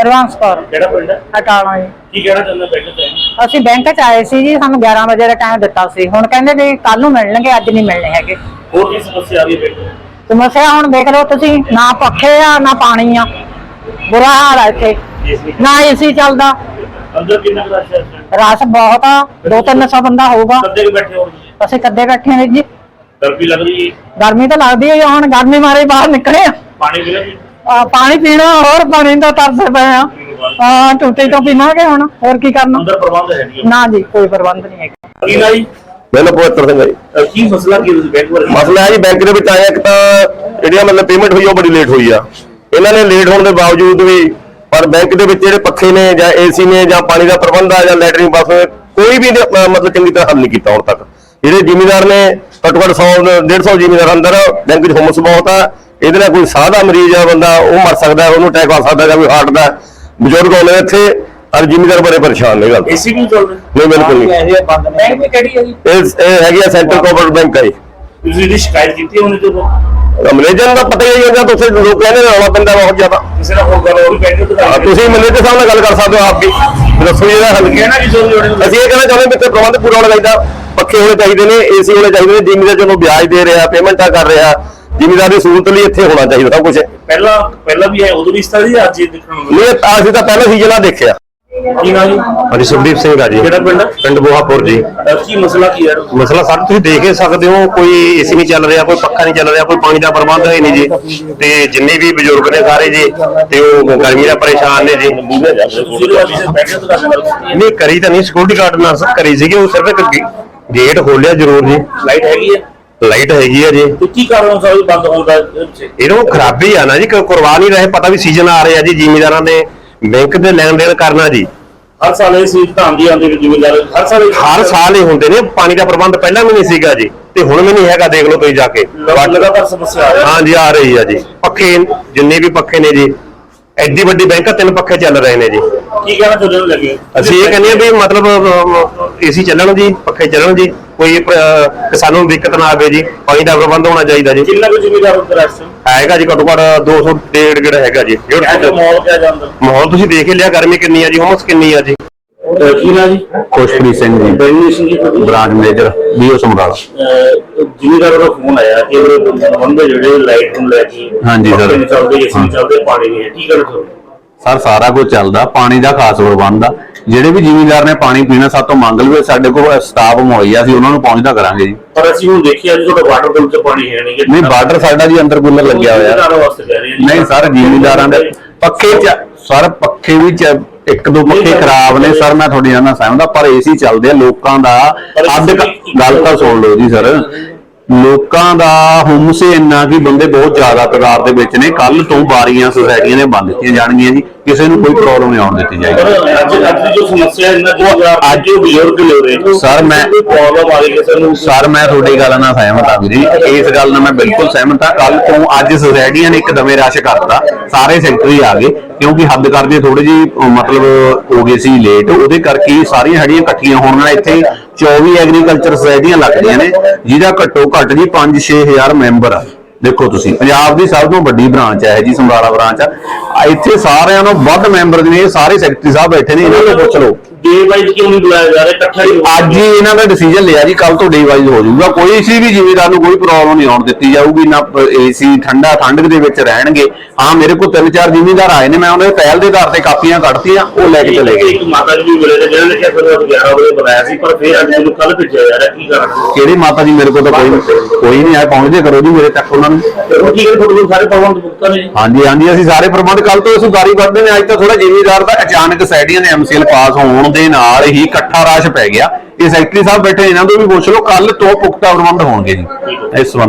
ਹਰਵੰਸ ਕੌਰ ਕਿਹੜਾ ਪਿੰਡ ਹੈ? ਅਟਾਲਾ ਜੀ। ਕੀ ਕਹਿਣਾ ਚਾਹੁੰਦਾ ਬੈਂਕ ਤੇ ਅਸੀਂ ਬੈਂਕ ਚ ਆਏ ਸੀ ਜੀ ਸਾਨੂੰ 11 ਵਜੇ ਦਾ ਟਾਈਮ ਦਿੱਤਾ ਸੀ। ਹੁਣ ਕਹਿੰਦੇ ਵੀ ਕੱਲ ਨੂੰ ਮਿਲਣਗੇ ਅੱਜ ਨਹੀਂ ਮਿਲਣੇ ਹੈਗੇ। ਹੋਰ ਕੀ ਸਮੱਸਿਆ ਆ ਰਹੀ ਹੈ ਬੈਂਕ ਸਮੱਸਿਆ ਹੁਣ ਦੇਖ ਲਓ ਤੁਸੀਂ ਨਾ ਪੱਖੇ ਆ ਨਾ ਪਾਣੀ ਆ। ਬੁਰਾ ਹਾਲ ਆ ਇੱਥੇ। ਨਾ ਏਸੀ ਚੱਲਦਾ। ਅੰਦਰ ਕਿੰਨਾ ਕੁ ਰਸ਼ ਹੈ ਰਸ ਬਹੁਤ ਆ ਦੋ ਤਿੰਨ ਸੌ ਬੰਦਾ ਹੋਊਗਾ। ਕੱਦੇ ਕੇ ਬੈਠੇ ਹੋ ਅਸੀਂ ਕੱਦੇ ਬੈਠੇ ਨੇ ਜੀ। ਗਰਮੀ ਲੱਗ ਰਹੀ ਹੈ ਗਰਮੀ ਤਾਂ ਲੱਗਦੀ ਹੈ ਹੁਣ ਗਰਮੀ ਮਾਰੇ ਬਾਹਰ ਨਿਕਲੇ ਆ। ਪਾਣੀ ਮਿਲਿਆ ਜੀ ਆ, ਪਾਣੀ ਪੀਣਾ ਹੋਰ ਪਾਣੀ ਦਾ ਤਰਸ ਪਏ ਆ ਹਾਂ ਟੂਟੀ ਤੋਂ ਪੀਵਾਂਗੇ ਹੁਣ ਹੋਰ ਕੀ ਕਰਨਾ? ਅੰਦਰ ਪ੍ਰਬੰਧ ਹੈ ਨਹੀਂ। ਨਾ ਜੀ ਕੋਈ ਪ੍ਰਬੰਧ ਨਹੀਂ ਹੈਗਾ। ਕੀ ਨਾ ਜੀ? ਮੈਨੂੰ ਪਵਿੱਤਰ ਸਿੰਘ ਹੈ ਜੀ। ਅਹ ਕੀ ਮਸਲਾ ਕੀ ਤੁਸੀਂ ਬੈਂਕ ਬਾਰੇ ਮਸਲਾ ਹੈ ਜੀ ਬੈਂਕ ਦੇ ਵਿੱਚ ਆਇਆ ਇੱਕ ਤਾਂ ਜਿਹੜੀਆਂ ਮਤਲਬ ਪੇਮੈਂਟ ਹੋਈ ਆ, ਉਹ ਬੜੀ ਲੇਟ ਹੋਈ ਆ। ਇਹਨਾਂ ਨੇ ਲੇਟ ਹੋਣ ਦੇ ਬਾਵਜੂਦ ਵੀ ਪਰ ਬੈਂਕ ਦੇ ਵਿੱਚ ਜਿਹੜੇ ਪੱਖੇ ਨੇ ਜਾਂ ਏਸੀ ਨੇ ਜਾਂ ਪਾਣੀ ਦਾ ਪ੍ਰਬੰਧ ਆ ਜਾਂ ਲੈਟਰਿੰਗ ਬਾਥਰੂਮ ਕੋਈ ਵੀ ਅਹ, ਮਤਲਬ ਚੰਗੀ ਤਰ੍ਹਾਂ ਹੱਲ ਨਹੀਂ ਕੀਤਾ ਹੁਣ ਤੱਕ। ਜਿਹੜੇ ਜ਼ਿਮੀਦਾਰ ਨੇ ਘੱਟੋ ਘੱਟ 100 150 ਜ਼ਿਮੀਦਾਰ ਅੰਦਰ ਬੈਂਕ 'ਚ ਹੁਮਸ ਬਹੁਤ ਆ। ਇਹਦੇ ਨਾਲ ਕੋਈ ਸਾਹ ਦਾ ਮਰੀਜ਼ ਆ ਬੰਦਾ ਉਹ ਮਰ ਸਕਦਾ ਉਹਨੂੰ ਅਟੈਕ ਆ ਸਕਦਾ ਜਾਂ ਕੋਈ ਹਾਰਟ ਦਾ। ਬਜ਼ੁਰਗ ਆਉਂਦੇ ਨੇ ਇੱਥੇ ਔਰ ਜ਼ਿਮੀਦਾਰ ਬੜੇ ਪਰੇਸ਼ਾਨ ਨੇ ਇਹ ਗੱਲ ਤੋਂ। ਏਸੀ ਵੀ ਚੱਲ ਰਿਹਾ ਨਹੀਂ ਬਿਲਕੁਲ ਨਹੀਂ। ਬੈਂਕ ਕਿਹੜੀ ਹੈ ਜੀ? ਇਹ ਇਹ ਹੈਗੀ ਆ ਸੈਂਟਰਲ ਕੋਆਪਰੇਟਿਵ ਬੈਂਕ ਜੀ। ਤੁਸੀਂ ਇਹਦੀ ਸ਼ਿਕਾਇਤ ਕੀਤੀ ਉਹਨੇ ਜਦੋਂ ਮੈਨੇਜਰ ਦਾ ਪਤਾ ਹੀ ਹੈ ਜਾਂ ਤੁਸੀਂ ਲੋਕ ਕਹਿੰਦੇ ਨੇ ਰੌਲਾ ਪੈਂਦਾ ਬਹੁਤ ਜ਼ਿਆਦਾ। ਕਿਸੇ ਨਾਲ ਹੋਰ ਗੱਲ ਹੋ ਰਹੀ ਬੈਂਕ ਤੇ ਹਾਂ, ਤੁਸੀਂ ਮੈਨੇਜਰ ਸਾਹਿਬ ਨਾਲ ਗੱਲ ਕਰ ਸਕਦੇ ਹੋ ਆਪ ਵੀ। ਦੱਸੋ ਇਹਦਾ ਹੱਲ ਕੀ। ਹੈ ਕਹਿਣਾ ਕੀ ਚਾਹੁੰਦੇ ਹੋ ਅਸੀਂ ਇਹ ਕਹਿਣਾ ਚਾਹੁੰਦੇ ਵੀ ਇੱਥੇ ਪ੍ਰਬੰਧ ਪੂਰਾ ਹੋਣਾ ਚਾਹੀਦਾ। ਪੱਖੇ ਹੋਣੇ ਚਾਹੀਦੇ ਨੇ ਏਸੀ ਹੋਣੇ ਚਾਹੀਦੇ ਨੇ ਜ਼ਿਮੀਦਾਰ ਜਦੋਂ ਵਿਆਜ ਦੇ ਰਿਹਾ ਪੇਮੈਂਟਾਂ ਕਰ ਰਿਹਾ ਜ਼ਿਮੀਦਾਰ ਦੀ ਸਹੂਲਤ ਲਈ ਇੱਥੇ ਹੋਣਾ ਚਾਹੀਦਾ ਸਭ ਕੁਝ ਪਹਿਲਾਂ ਪਹਿਲਾਂ ਵੀ ਹੈ ਉਦੋਂ ਵੀ ਇਸ ਤਰ੍ਹਾਂ ਦੀ ਅੱਜ ਹੀ ਦੇਖਣ ਨੂੰ ਨਹੀਂ ਇਹ ਅਸੀਂ ਤਾਂ ਪਹਿਲਾਂ ਸੀਜ਼ਨ ਆ ਦੇਖਿਆ। ਕੀ ਨਾ ਜੀ? ਹਾਂਜੀ ਸੁਖਦੀਪ ਸਿੰਘ ਆ ਜੀ। ਕਿਹੜਾ ਪਿੰਡ? ਪਿੰਡ ਬੋਹਾਪੁਰ ਜੀ। ਅਹ ਕੀ ਮਸਲਾ ਕੀ ਹੈ? ਮਸਲਾ ਸਰ ਤੁਸੀਂ ਦੇਖ ਹੀ ਸਕਦੇ ਹੋ ਕੋਈ ਏਸੀ ਨਹੀਂ ਚੱਲ ਰਿਹਾ ਕੋਈ ਪੱਖਾ ਨਹੀਂ ਚੱਲ ਰਿਹਾ ਕੋਈ ਪਾਣੀ ਦਾ ਪ੍ਰਬੰਧ ਹੈ ਨਹੀਂ ਜੀ। ਤੇ ਜਿੰਨੇ ਵੀ ਬਜ਼ੁਰਗ ਨੇ ਸਾਰੇ ਜੀ ਤੇ ਉਹ ਗਰਮੀ ਦਾ ਪਰੇਸ਼ਾਨ ਨੇ ਜੀ। ਤੋਂ ਗੱਲ ਕਰੋ ਨਹੀਂ ਕਰੀ ਤਾਂ ਨਹੀਂ ਸਿਕਿਉਰਿਟੀ ਗਾਰਡ ਨਾਲ ਕਰੀ ਸੀਗੀ ਉਹ ਸਿਰਫ ਇੱਕ ਗੇ- ਗੇਟ ਖੋਲਿਆ ਜ਼ਰੂਰ ਜੀ। ਲਾਈਟ ਹੈਗੀ ਹੈ? ਲਾਈਟ ਹੈਗੀ ਆ ਜੀ। ਤੇ ਕੀ ਕਾਰਨ ਹੋ ਸਕਦਾ ਬੰਦ ਹੋਣ ਦਾ? ਇਹਨੂੰ ਖਰਾਬੀ ਆ ਨਾ ਜੀ ਕਰਵਾ ਨਹੀਂ ਰਹੇ ਪਤਾ ਵੀ ਸੀਜ਼ਨ ਆ ਰਿਹਾ ਜੀ ਜ਼ਿਮੀਦਾਰਾਂ ਨੇ ਬੈਂਕ ਦੇ ਲੈਣ ਦੇਣ ਕਰਨਾ ਜੀ। ਹਰ ਸਾਲ ਇਹ ਸੀਟ ਤਾਂ ਆਉਂਦੀ ਆਉਂਦੀ ਜ਼ਿੰਮੇਦਾਰ ਹਰ ਸਾਲ ਇਹ- ਹਰ ਸਾਲ ਹੀ ਹੁੰਦੇ ਨੇ ਪਾਣੀ ਦਾ ਪ੍ਰਬੰਧ ਪਹਿਲਾਂ ਵੀ ਨਹੀਂ ਸੀਗਾ ਜੀ ਤੇ ਹੁਣ ਵੀ ਨਹੀਂ ਹੈਗਾ ਦੇਖ ਲਓ ਤੁਸੀਂ ਜਾ ਕੇ। ਲਗਾ- ਲਗਾਤਾਰ ਸਮੱਸਿਆ ਆ ਰਹੀ ਹੈ। ਜੀ ਆ ਰਹੀ ਆ ਜੀ। ਪੱਖੇ ਜਿੰਨੇ ਵੀ ਪੱਖੇ ਨੇ ਜੀ ਐਡੀ ਵੱਡੀ ਬੈਂਕ ਤਿੰਨ ਪੱਖੇ ਚੱਲ ਰਹੇ ਨੇ ਜੀ। ਕੀ ਕਹਿਣਾ ਚਾਹੁੰਦੇ ਹੋ ਲੱਗੇ? ਅਸੀਂ ਇਹ ਕਹਿੰਦੇ ਆ ਵੀ ਮਤਲਬ ਏਸੀ ਚੱਲਣ ਜੀ ਪੱਖੇ ਚੱਲਣ ਜੀ। ਕੋਈ ਅਹ, ਸਾਨੂੰ ਦਿੱਕਤ ਨਾ ਆਵੇ ਜੀ ਪਾਣੀ ਦਾ ਪ੍ਰਬੰਧ ਹੋਣਾ ਚਾਹੀਦਾ ਜੀ। ਕਿੰਨਾ ਕੁ ਜ਼ਿੰਮੇਦਾਰ ਹੁੰਦਾ ਰੈਸਟ ਹੈਗਾ ਜੀ ਘੱਟੋ ਘੱਟ 200 ਡੇਢ ਗੇੜ ਹੈਗਾ ਜੀ। ਡੇਢ। ਮੌਲ ਕਿਆ ਜਾਂਦਾ? ਮਾਹੌਲ ਤੁਸੀਂ ਦੇਖ ਹੀ ਲਿਆ ਗਰਮੀ ਕਿੰਨੀ ਆ ਜੀ ਹਮਸ ਕਿੰਨੀ ਆ ਜੀ। ਕੀ ਨਾ ਜੀ? Khushpreet Singh ji. Bank Singh ji branch manager BEO Samrala ਜ਼ਿਮੀਦਾਰ ਦਾ ਫੋਨ ਆਇਆ ਕਿ ਉਹ ਬੰਦੇ ਜਿਹੜੇ ਲਾਈਟ ਨੂੰ ਲੈ ਕੇ ਹਾਂਜੀ, ਪੱਖੇ ਸਰ। ਨਹੀਂ ਚੱਲਦੇ ਏਸੀ ਨਹੀਂ ਚੱਲਦੇ ਪਾਣੀ ਨਹੀਂ ਹੈ। ਕੀ ਕਰ ਸਕਦੇ ਸਰ ਸਾਰਾ ਕੁਝ ਚੱਲਦਾ ਪਾਣੀ ਦਾ ਖਾਸ ਪ੍ਰਬੰਧ ਆ। ਜਿਹੜੇ ਵੀ ਜ਼ਿਮੀਂਦਾਰ ਨੇ ਪਾਣੀ ਪੀਣਾ ਸਾਡੇ ਤੋਂ ਮੰਗ ਲਵੇ ਸਾਡੇ ਕੋਲ ਸਟਾਫ ਮੁਹੱਈਆ ਅਸੀਂ ਉਹਨਾਂ ਨੂੰ ਪਹੁੰਚਦਾ ਕਰਾਂਗੇ ਜੀ। ਪਰ ਅਸੀਂ ਹੁਣ ਦੇਖਿਆ ਜੀ ਤੁਹਾਡਾ ਵਾਟਰ ਬਿਲ ਚ ਪਾਣੀ ਹੈ ਨਹੀਂ। ਨਹੀਂ ਬਾਰਡਰ ਸਾਡਾ ਜੀ ਅੰਦਰ ਕੂਲਰ ਲੱਗਿਆ ਹੋਇਆ। ਨਹੀਂ ਸਰ ਜ਼ਿਮੀਂਦਾਰਾਂ ਦੇ ਪੱਖੇ ਚ ਸਰ ਪੱਖੇ ਵੀ ਇੱਕ ਦੋ ਪੱਖੇ ਖਰਾਬ ਨੇ ਸਰ ਮੈਂ ਤੁਹਾਡੀ ਨਾਲ ਸਹਿਮਤ ਹਾਂ ਪਰ ਏਸੀ ਚੱਲਦੇ ਆ ਲੋਕਾਂ ਦਾ। ਅੱਧ ਗੱਲ ਤਾਂ ਸੁਣ ਲਓ ਜੀ ਸਰ। ਲੋਕਾਂ ਦਾ ਹੁਮਸ ਇੰਨਾ ਕਿ ਬੰਦੇ ਬਹੁਤ ਜ਼ਿਆਦਾ ਤਾਦਾਦ ਦੇ ਵਿੱਚ ਨੇ। ਕੱਲ ਤੋਂ ਬਾਰੀਆਂ ਸੁਸਾਇਟੀਆਂ ਨੇ ਬੰਦ ਕੀਤੀਆਂ ਜਾਣਗੀਆਂ ਜੀ। ਕਿਸੇ ਨੂੰ ਕੋਈ ਪ੍ਰੋਬਲਮ ਨਹੀਂ ਆਉਣ ਦਿੱਤੀ ਜਾਏਗੀ। ਅੱਜ ਅੱਜ ਦੀ ਜੋ ਸਮੱਸਿਆ ਇਹਨਾਂ ਦੀ ਅੱਜ ਜੋ ਬਜ਼ੁਰਗ ਲੈ ਰਹੇ ਸਰ, ਮੈਂ- ਕੋਈ ਪ੍ਰੋਬਲਮ ਆ ਗਈ ਕਿਸੇ ਨੂੰ? ਸਰ ਮੈਂ ਤੁਹਾਡੀ ਗੱਲ ਨਾਲ ਸਹਿਮਤ ਹਾਂ ਵੀਰ ਇਸ ਗੱਲ ਨਾਲ ਮੈਂ ਬਿਲਕੁਲ ਸਹਿਮਤ ਹਾਂ। ਕੱਲ ਤੋਂ ਅੱਜ ਸੁਸਾਇਟੀਆਂ ਨੇ ਇੱਕ ਦਮੇ ਰਸ਼ ਕਰਤਾ। ਸਾਰੇ ਸੈਕਟਰੀ ਆ ਗਏ। ਕਿਉਂਕਿ ਹੱਦ ਕਰਦੇ ਥੋੜੀ ਜੀ ਮਤਲਬ ਹੋ ਗਏ ਸੀ ਲੇਟ ਉਹਦੇ ਕਰਕੇ ਸਾਰੀਆਂ ਹੜੀਆਂ ਇਕੱਠੀਆਂ ਹੋਣ ਨਾਲ ਇੱਥੇ 24 ਐਗਰੀਕਲਚਰ ਸੋਸਾਇਟੀਆਂ ਲੱਗਦੀਆਂ ਨੇ। ਜਿਹਦਾ ਘੱਟੋ ਘੱਟ ਜੀ 5-6000 ਮੈਂਬਰ ਆ। ਦੇਖੋ ਤੁਸੀਂ, ਪੰਜਾਬ ਦੀ ਸਭ ਤੋਂ ਵੱਡੀ ਬ੍ਰਾਂਚ ਹੈ ਜੀ ਸਮਰਾਲਾ ਬ੍ਰਾਂਚ ਆ। ਇੱਥੇ ਸਾਰਿਆਂ ਨੂੰ ਵੱਧ ਮੈਂਬਰ ਨੇ ਸਾਰੇ ਸੈਕਟਰੀ ਸਾਹਿਬ ਬੈਠੇ ਨੇ, ਇਹਨਾਂ ਨੂੰ ਪੁੱਛ ਲਓ। ਡੇ ਵਾਈਜ਼ ਕਿਉਂ ਨਹੀਂ ਬੁਲਾਇਆ ਜਾ ਰਿਹਾ? ਇਕੱਠਾ ਹੀ ਅੱਜ ਹੀ ਇਹਨਾਂ ਦਾ ਡਿਸੀਜਨ ਲਿਆ ਜੀ ਕੱਲ ਤੋਂ ਡੇ ਵਾਈਜ਼ ਹੋ ਜਾਊਗਾ। ਕੋਈ ਇਸੇ ਵੀ ਜ਼ਿਮੀਦਾਰ ਨੂੰ ਕੋਈ ਪ੍ਰੋਬਲਮ ਨਹੀਂ ਆਉਣ ਦਿੱਤੀ ਜਾਊਗੀ ਨਾ ਏਸੀ ਠੰਡਾ ਠੰਡਕ ਦੇ ਵਿੱਚ ਰਹਿਣਗੇ। ਹਾਂ ਮੇਰੇ ਕੋਲ ਤਿੰਨ ਚਾਰ ਜ਼ਿਮੀਦਾਰ ਆਏ ਨੇ ਮੈਂ ਉਹਨਾਂ ਦੇ ਪਹਿਲ ਦੇ ਆਧਾਰ ਤੇ ਕਾਪੀਆਂ ਕੱਢਤੀਆਂ ਉਹ ਲੈ ਕੇ ਚਲੇ ਗਏ। ਇੱਕ ਮਾਤਾ ਜੀ ਵੀ ਮਿਲੇ ਨੇ ਜਿਹਨਾਂ ਨੇ ਕਿਹਾ ਫਿਰ 11 ਵਜੇ ਬੁਲਾਇਆ ਸੀ ਪਰ ਫਿਰ ਅੱਜ ਮੈਨੂੰ ਕੱਲ ਭੇਜਿਆ ਜਾ ਰਿਹਾ ਕੀ ਕਾਰਨ ਕਿਹੜੀ ਮਾਤਾ ਜੀ ਮੇਰੇ ਕੋਲ ਤਾਂ ਕੋਈ ਕੋਈ ਨਹੀਂ ਆਇਆ ਪਹੁੰਚਦੇ ਕਰੋ ਜੀ ਮੇਰੇ ਤੱਕ ਉਹਨਾਂ ਨੂੰ। ਉਹ ਕੀ ਕਰੇ ਸਾਰੇ ਪ੍ਰਬੰਧ ਮੁਕਤਾ ਨੇ? ਹਾਂਜੀ ਹਾਂਜੀ ਅਸੀਂ ਸਾਰੇ ਪ੍ਰਬੰਧ ਕੱਲ ਤੋਂ ਅਸੀਂ ਗਾਰੀ ਵੱਧਦੇ ਨੇ ਅੱਜ ਤਾਂ ਥੋੜਾ ਜ਼ਿਮੀਦਾਰ ਦਾ ਅਚਾਨਕ ਸੈਟੀਆਂ ਦੇ ਐਮਸੀਐਲ ਪਾਸ ਹੋਣ ਦੇ ਨਾਲ ਹੀ ਇਕੱਠਾ ਰਾਸ਼ ਪੈ ਗਿਆ। ਇਹ ਸੈਕਟਰੀ ਸਾਹਿਬ ਬੈਠੇ ਇਹਨਾਂ ਤੋਂ ਵੀ ਪੁੱਛ ਲਓ ਕੱਲ ਤੋਂ ਪੁਖਤਾ ਪ੍ਰਬੰਧ ਹੋਣਗੇ ਜੀ। ਇਸ ਸੰਬੰਧ